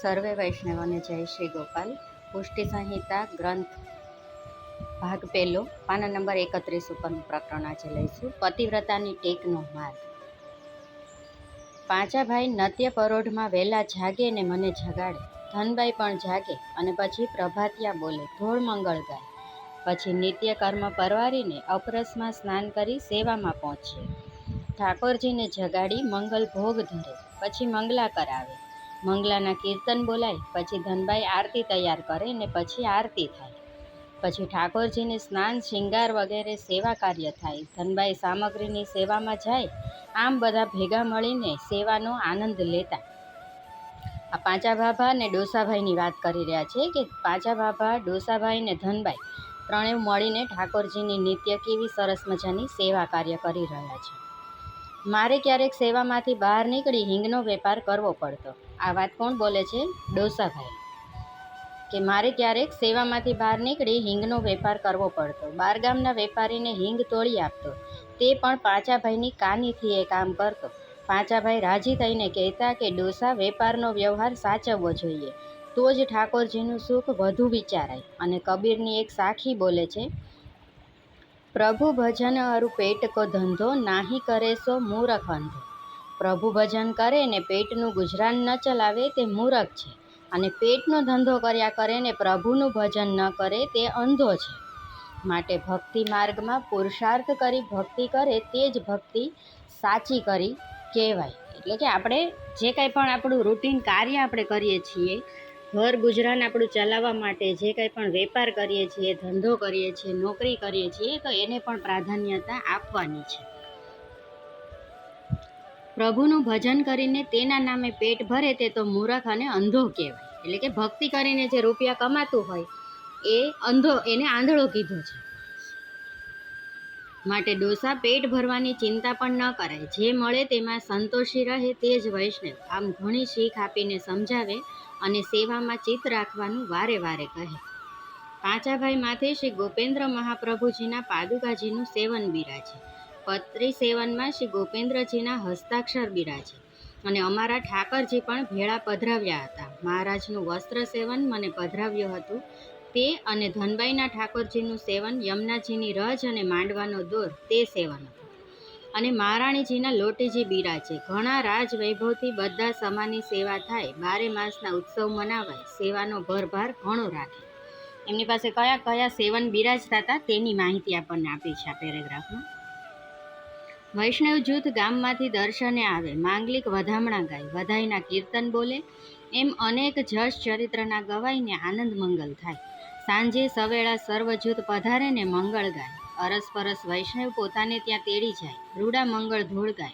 સર્વે વૈષ્ણવોને જય શ્રી ગોપાલ. પુષ્ટિ સંહિતા ગ્રંથ ભાગ પહેલો, પાના નંબર એકત્રીસ ઉપરનું પ્રકરણ આજે લઈશું. પતિવ્રતાની ટેકનો માર્ગ. પાંચા ભાઈ નત્ય પરોઢમાં વહેલા જાગે ને મને જગાડે. ધનભાઈ પણ જાગે અને પછી પ્રભાતિયા બોલે, ધોળ મંગળ ગાય. પછી નિત્ય કર્મ પરવારીને અપરસમાં સ્નાન કરી સેવામાં પહોંચીએ ઠાકોરજીને જગાડી મંગલ ભોગ ધરે, પછી મંગલા કરાવે. મંગલાના કીર્તન બોલાય, પછી ધનભાઈ આરતી તૈયાર કરે ને પછી આરતી થાય. પછી ઠાકોરજીને સ્નાન, શિંગાર વગેરે સેવા કાર્ય થાય. ધનભાઈ સામગ્રીની સેવામાં જાય, આમ બધા ભેગા મળીને સેવાનો આનંદ લેતા. આ પાંચા ભાભા અને ડોસાભાઈની વાત કરી રહ્યા છે કે પાંચા ભાભા ડોસાભાઈ ને ધનભાઈ ત્રણેય મળીને ઠાકોરજીની નિત્ય કેવી સરસ મજાની સેવા કાર્ય કરી રહ્યા છે. મારે ક્યારેક સેવામાંથી બહાર નીકળી હિંગનો વેપાર કરવો પડતો. આ વાત કોણ બોલે છે? ડોસાભાઈ. કે મારે ક્યારેક સેવામાંથી બહાર નીકળી હિંગનો વેપાર કરવો પડતો. બારગામના વેપારીને હિંગ તોડી આપતો. તે પણ પાંચાભાઈની કાનીથી એ કામ કરતો. પાંચાભાઈ રાજી થઈને કહેતા કે ડોસા વેપારનો વ્યવહાર સાચવવો જોઈએ. તો જ ઠાકોરજીનું સુખ વધુ વિચારાય. અને કબીરની એક સાખી બોલે છે પ્રભુ ભજન અરુ પેટ કો ધંધો નાહી કરે સો મૂરખ અંધો પ્રભુ ભજન કરે ને પેટનું ગુજરાન ન ચલાવે તે મૂરખ છે. અને પેટનો ધંધો કર્યા કરે ને પ્રભુનું ભજન ન કરે તે અંધો છે. માટે ભક્તિ માર્ગમાં પુરુષાર્થ કરી ભક્તિ કરે તે જ ભક્તિ સાચી કરી કહેવાય. એટલે કે આપણે જે કાંઈ પણ આપણું રૂટીન કાર્ય આપણે કરીએ છીએ ઘર ગુજરાન આપણું ચલાવવા માટે જે કંઈ પણ વેપાર કરીએ છીએ, ધંધો કરીએ છીએ, નોકરી કરીએ છીએ, તો એને પણ પ્રાધાન્યતા આપવાની છે. પ્રભુનું ભજન કરીને તેના નામે પેટ ભરે તે તો મૂરખ અને અંધો કહેવાય. એટલે કે ભક્તિ કરીને જે રૂપિયા કમાતું હોય, એ અંધો, એને આંધળો કીધો છે. માટે ડોસા પેટ ભરવાની ચિંતા પણ ન કરાય. જે મળે તેમાં સંતોષી રહે તે જ વૈષ્ણવ. આમ ઘણી શીખ આપીને સમજાવે અને સેવામાં ચિત્ત રાખવાનું વારે વારે કહે. પાંચાભાઈ માથે શ્રી ગોપેન્દ્ર મહાપ્રભુજીના પાદુકાજીનું સેવન બિરાજે. પત્રી સેવનમાં શ્રી ગોપેન્દ્રજીના હસ્તાક્ષર બિરાજે. અને અમારા ઠાકરજી પણ ભેળા પધરાવ્યા હતા. મહારાજનું વસ્ત્ર સેવન મને પધરાવ્યું હતું. તે અને ધનબાઈના ઠાકોરજીનું સેવન યમુનાજીની રજ અને માંડવાનો દોર તે સેવન અને મહારાણીજીના લોટીજી બિરાજે ઘણા રાજ વૈભવથી બધા સમાની સેવા થાય, બારે માસના ઉત્સવ મનાવાય, સેવાનો ભરભાર ઘણો રાખે. એમની પાસે કયા કયા સેવન બિરાજતા હતા તેની માહિતી આપણને આપી છે આ પેરેગ્રાફમાં. વૈષ્ણવ જૂથ ગામમાંથી દર્શને આવે, માંગલિક વધામણા ગાય, વધાઈના કીર્તન બોલે, એમ અનેક જશ ચરિત્રના ગવાઈને આનંદ મંગલ થાય. સાંજે સવેળા સર્વજૂથ પધારે ને મંગળ ગાય. અરસપરસ વૈષ્ણવ પોતાને ત્યાં તેડી જાય. રૂડા મંગળ ધૂળ ગાય.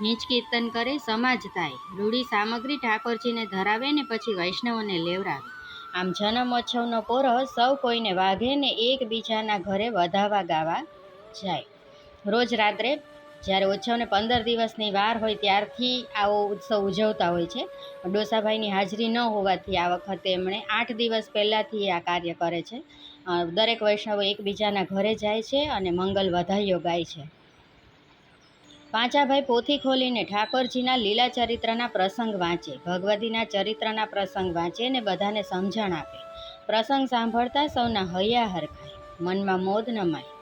નીચ કીર્તન કરે, સમાજ થાય. રૂડી સામગ્રી ઠાકોરજીને ધરાવે ને પછી વૈષ્ણવોને લેવરાવે. આમ જન્મોત્સવનો પોરો સૌ કોઈને વાઘે ને એકબીજાના ઘરે વધાવા ગાવા જાય. રોજ રાત્રે જ્યારે ઉત્સવને પંદર દિવસની વાર હોય ત્યારથી આવો ઉત્સવ ઉજવતા હોય છે. ડોસાભાઈની હાજરી ન હોવાથી આ વખતે એમણે આઠ દિવસ પહેલાંથી આ કાર્ય કરે છે. દરેક વૈષ્ણવો એકબીજાના ઘરે જાય છે અને મંગલ વધાઈઓ ગાય છે. પાંચાભાઈ પોથી ખોલીને ઠાકોરજીના લીલા ચરિત્રના પ્રસંગ વાંચે, ભગવતીના ચરિત્રના પ્રસંગ વાંચે ને બધાને સમજણ આપે. પ્રસંગ સાંભળતા સૌના હૈયા હરખાય, મનમાં મોદ નમાય.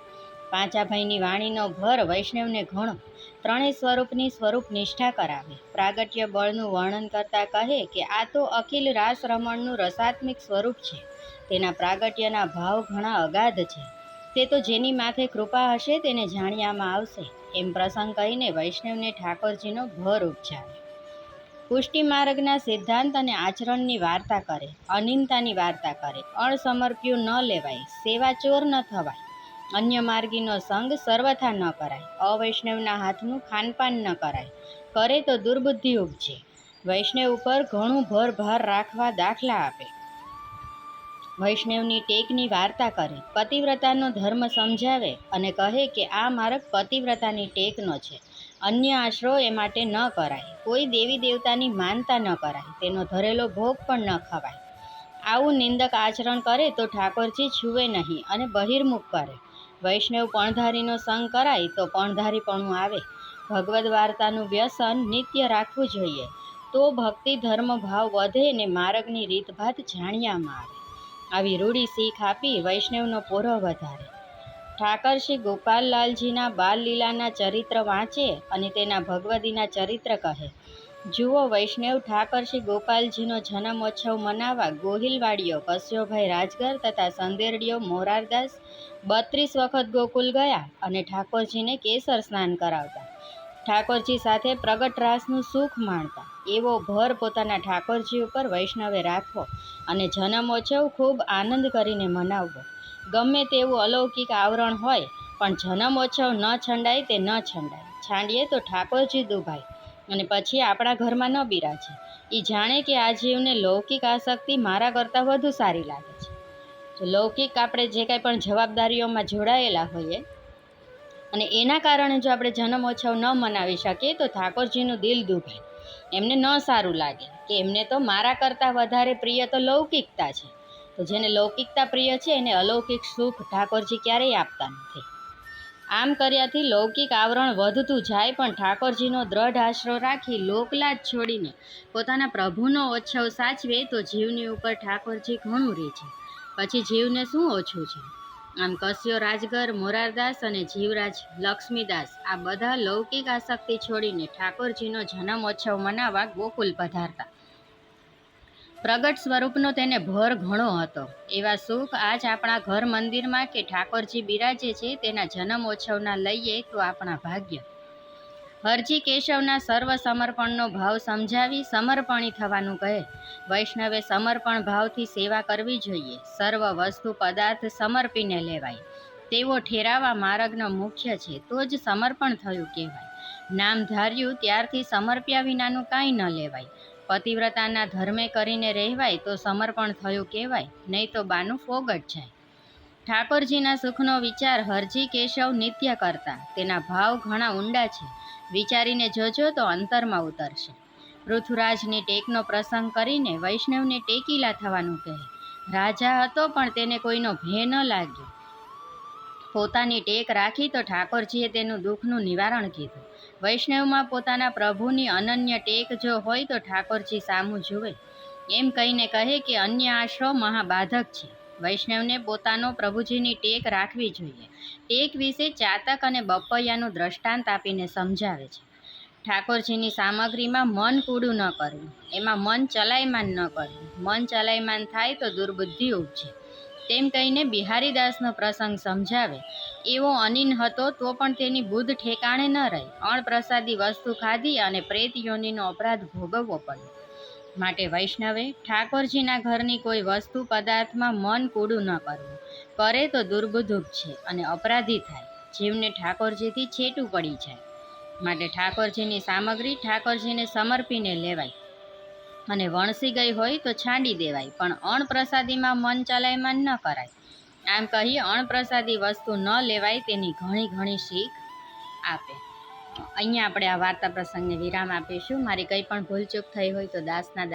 પાંચાભાઈની વાણીનો ભર વૈષ્ણવને ઘણો. ત્રણેય સ્વરૂપની સ્વરૂપ નિષ્ઠા કરાવે. પ્રાગટ્ય બળનું વર્ણન કરતા કહે કે આ તો અખિલ રાસ રમણનું રસાત્મિક સ્વરૂપ છે. તેના પ્રાગટ્યના ભાવ ઘણા અગાધ છે. તે તો જેની માથે કૃપા હશે તેને જાણ્યામાં આવશે. એમ પ્રસંગ કહીને વૈષ્ણવને ઠાકોરજીનો ભર ઉપજાવે પુષ્ટિ માર્ગના સિદ્ધાંત અને આચરણની વાર્તા કરે અનિંતાની વાર્તા કરે. અણસમર્પ્યું ન લેવાય, સેવા ચોર ન થવાય. અન્ય માર્ગીનો સંગ સર્વથા ન કરાય. અવૈષ્ણવના હાથનું ખાનપાન ન કરાય. કરે તો દુર્બુદ્ધિ ઉપજે. વૈષ્ણવ ઉપર ઘણું ભર ભાર રાખવા દાખલા આપે. વૈષ્ણવની ટેકની વાર્તા કરે. પતિવ્રતાનો ધર્મ સમજાવે અને કહે કે આ માર્ગ પતિવ્રતાની ટેકનો છે. અન્ય આશરો એ માટે ન કરાય. કોઈ દેવી દેવતાની માનતા ન કરાય. તેનો ધરેલો ભોગ પણ ન ખવાય. આવું નિંદક આચરણ કરે તો ઠાકોરજી છૂવે નહીં અને બહિર્મુખ કરે. વૈષ્ણવ પણધારીનો સંગ કરાય તો પણધારીપણું આવે. ભગવદ્ વાર્તાનું વ્યસન નિત્ય રાખવું જોઈએ. તો ભક્તિ ધર્મ ભાવ વધે ને માર્ગની રીતભાત જાણ્યામાં આવે. આવી રૂઢી શીખ આપી વૈષ્ણવનો પોરો વધારે. ઠાકર શ્રી ગોપાલલાલજીના બાલ લીલાના ચરિત્ર વાંચે અને તેના ભગવદીના ચરિત્ર કહે. જુઓ વૈષ્ણવ ઠાકર શ્રી ગોપાલજીનો જન્મોત્સવ મનાવવા ગોહિલવાડીઓ કસ્યોભાઈ રાજગર તથા સંદેરડીઓ મોરારદાસ બત્રીસ વખત ગોકુલ ગયા અને ઠાકોરજીને કેસર સ્નાન કરાવતા. ઠાકોરજી સાથે પ્રગટ રાસનું સુખ માણતા. એવો ભર પોતાના ઠાકોરજી ઉપર વૈષ્ણવે રાખવો અને જન્મોત્સવ ખૂબ આનંદ કરીને મનાવવો. ગમે તેવું અલૌકિક આવરણ હોય, પણ જન્મોત્સવ ન છંડાય તે ન છંડાય. છાંડીએ તો ઠાકોરજી દુભાય. અને પછી આપણા ઘરમાં ન બિરાજે. એ જાણે કે આ જીવને લૌકિક આસક્તિ મારા કરતાં વધુ સારી લાગે છે. તો લૌકિક આપણે જે કાંઈ પણ જવાબદારીઓમાં જોડાયેલા હોઈએ અને એના કારણે જો આપણે જન્મોત્સવ ન મનાવી શકીએ, તો ઠાકોરજીનું દિલ દુભાય એમને ન સારું લાગે કે એમને તો મારા કરતાં વધારે પ્રિય તો લૌકિકતા છે. તો જેને લૌકિકતા પ્રિય છે, એને અલૌકિક સુખ ઠાકોરજી ક્યારેય આપતા નથી. આમ કર્યાથી લૌકિક આવરણ વધતું જાય પણ ઠાકોરજીનો દ્રઢ આશરો રાખી લોકલાજ છોડીને પોતાના પ્રભુનો ઓછવ સાચવે તો જીવની ઉપર ઠાકોરજી ઘણું રહે છે. પછી જીવને શું ઓછું છે? આમ કસ્યો રાજગર, મોરારદાસ અને જીવરાજ લક્ષ્મીદાસ આ બધા લૌકિક આસક્તિ છોડીને ઠાકોરજીનો જન્મોત્સવ મનાવવા ગોકુલ પધારતા. પ્રગટ સ્વરૂપનો તેને ભર ઘણો હતો. એવા સુખ આજ આપણા ઘર મંદિરમાં કે ઠાકોરજી બિરાજે છે તેના જન્મોત્સવના લઈએ તો આપણા ભાગ્ય. હરજી કેશવના સર્વ સમર્પણનો ભાવ સમજાવી સમર્પણી થવાનું કહે. વૈષ્ણવે સમર્પણ ભાવથી સેવા કરવી જોઈએ. સર્વ વસ્તુ પદાર્થ સમર્પીને લેવાય. તેવો ઠેરાવા માર્ગનો મુખ્ય છે, તો જ સમર્પણ થયું કહેવાય. નામ ધાર્યું ત્યારથી સમર્પ્યા વિનાનું કાંઈ ન લેવાય. પતિવ્રતાના ધર્મે કરીને રહેવાય તો સમર્પણ થયું કહેવાય, નહીં તો બાનું ફોગટ જાય. ઠાકોરજીના સુખનો વિચાર હરજી કેશવ નિત્ય કરતા. તેના ભાવ ઘણા ઊંડા છે. વિચારીને જોજો તો અંતરમાં ઉતરશે. પૃથ્વરાજની ટેકનો પ્રસંગ કરીને વૈષ્ણવને ટેકીલા થવાનું કહે. રાજા હતો પણ તેને કોઈનો ભે ન લાગ્યો. પોતાની ટેક રાખી તો ઠાકોરજીએ તેનું દુઃખનું નિવારણ કીધું. વૈષ્ણવમાં પોતાના પ્રભુની અનન્ય ટેક જો હોય તો ઠાકોરજી સામું જુએ. એમ કહીને કહે કે અન્ય આશરો મહાબાધક છે. વૈષ્ણવને પોતાનો પ્રભુજીની ટેક રાખવી જોઈએ. ટેક વિશે ચાતક અને બપૈયાનું દ્રષ્ટાંત આપીને સમજાવે છે. ઠાકોરજીની સામગ્રીમાં મન કૂડું ન કરવું. એમાં મન ચલાયમાન ન કરવું. મન ચલાયમાન થાય તો દુર્બુદ્ધિ ઉપજે. તેમ કહીને બિહારીદાસનો પ્રસંગ સમજાવે. એવો અનિન હતો તો પણ તેની બુદ્ધ ઠેકાણે ન રહી. અણપ્રસાદી વસ્તુ ખાધી અને પ્રેત યોનિનો અપરાધ ભોગવવો પડ્યો. માટે વૈષ્ણવે ઠાકોરજીના ઘરની કોઈ વસ્તુ પદાર્થમાં મન કૂડું ન કરવું. કરે તો દુર્બુધુપ છે અને અપરાધી થાય. જીવને ઠાકોરજીથી છેટું પડી જાય. માટે ઠાકોરજીની સામગ્રી ઠાકોરજીને સમર્પીને લેવાય. અને વણસી ગઈ હોય તો છાંડી દેવાય, પણ અણપ્રસાદીમાં મન ચલાયમાન ન કરાય. આમ કહી અણપ્રસાદી વસ્તુ ન લેવાય તેની ઘણી ઘણી શીખ આપે. અહીંયા આપણે આ વાર્તા પ્રસંગને વિરામ આપીશું. મારી કંઈ પણ ભૂલચૂક થઈ હોય તો દાસના